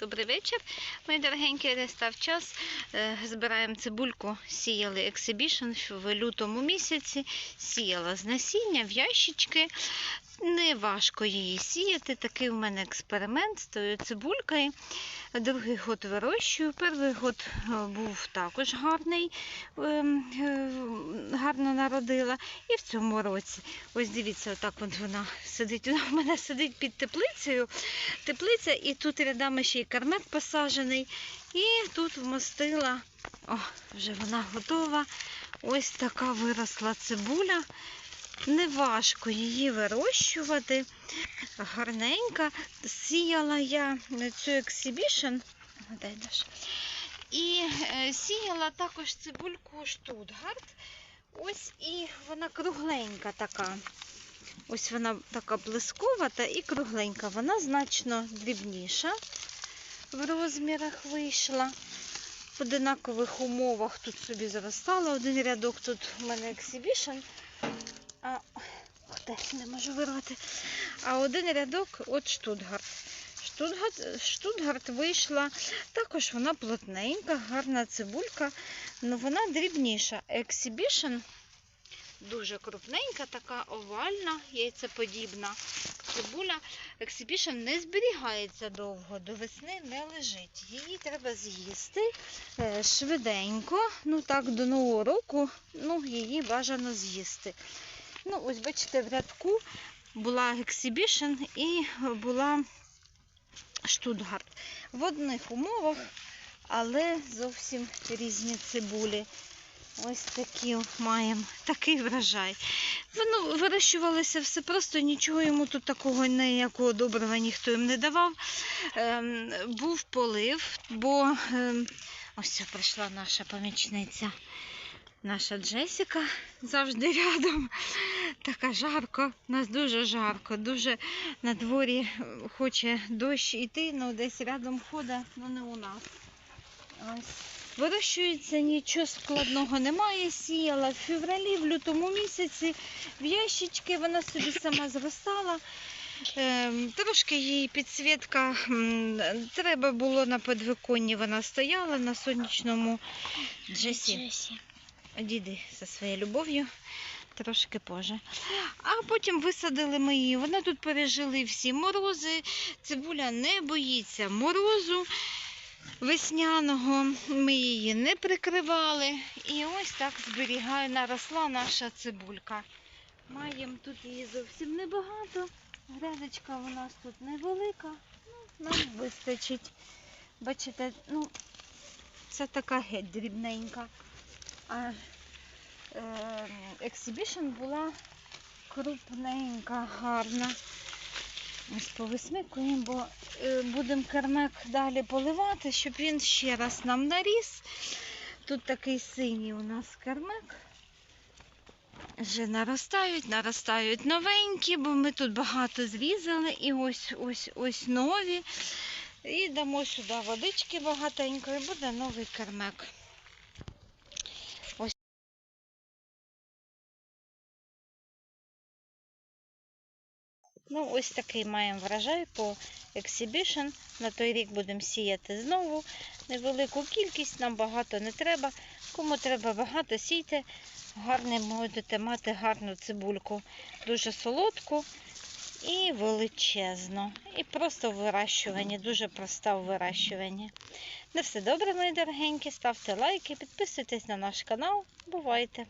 Добрий вечір, мої дорогенькі, настав час. Е, Збираємо цибульку, сіяли ексибішн в лютому місяці, сіяла з насіння в ящички. Не важко її сіяти. Такий у мене експеримент з тою цибулькою. Другий год вирощую. Перший год е, був також гарний, е, гарно народила. І в цьому році, ось дивіться, отак от вона сидить. Вона в мене сидить під теплицею. Теплиця, і тут рядами ще й кармет посаджений. І тут вмостила, о, вже вона готова. Ось така виросла цибуля. Неважко її вирощувати. Гарненька. Сіяла я цю ексибішн. І е, сіяла також цибульку Штутгарт. Ось і вона кругленька така. Ось вона така блисковата і кругленька. Вона значно дрібніша в розмірах вийшла. В одинакових умовах тут собі зростала. Один рядок тут у мене ексибішн. А, ух не можу вирвати. А один рядок от Штутгарт. Штутгарт, Штутгарт вийшла. Також вона плотненька, гарна цибулька, але вона дрібніша. Ексибішн дуже крупненька, така овальна, яйцеподібна цибуля. Ексибішн не зберігається довго, до весни не лежить. Її треба з'їсти е, швиденько, ну так, до нового року ну, її бажано з'їсти. Ну, ось бачите, в рядку була ексибішн і була штутгарт. В одних умовах, але зовсім різні цибулі. Ось такі маємо такий врожай. Воно вирощувалося все просто, нічого йому тут такого ніякого добрива ніхто їм не давав. Ем, був полив, бо ем, ось прийшла наша помічниця. Наша Джесіка завжди рядом. Така жарко, у нас дуже жарко, дуже на дворі хоче дощ іти, але десь рядом ходить, але не у нас. Ось. Вирощується нічого складного немає. Сіяла в февралі, в лютому місяці в ящички вона собі сама зростала. Ем, Трошки їй підсвітка треба було на підвиконні, вона стояла на сонячному Джесі. Діди зі своєю любов'ю трошки позже. А потім висадили ми її. Вона тут пережили всі морози. Цибуля не боїться морозу весняного. Ми її не прикривали. І ось так зберігає, наросла наша цибулька. Маємо тут її зовсім небагато. Грядочка у нас тут невелика. Ну, нам вистачить. Бачите, ну, це така геть дрібненька. А ексибішн була крупненька, гарна. Ось повисмикуємо, бо е, будемо кермек далі поливати, щоб він ще раз нам наріс. Тут такий синій у нас кермек. Вже наростають, наростають новенькі, бо ми тут багато зрізали і ось ось ось нові. І дамо сюди водички багатенько і буде новий кермек. Ну, ось такий маємо врожай по ексибішн. На той рік будемо сіяти знову невелику кількість, нам багато не треба. Кому треба багато, сійте. Гарне будете мати гарну цибульку. Дуже солодку і величезну. І просто в вирощуванні, дуже проста в вирощуванні. На все добре, мої дорогенькі. Ставте лайки, підписуйтесь на наш канал. Бувайте!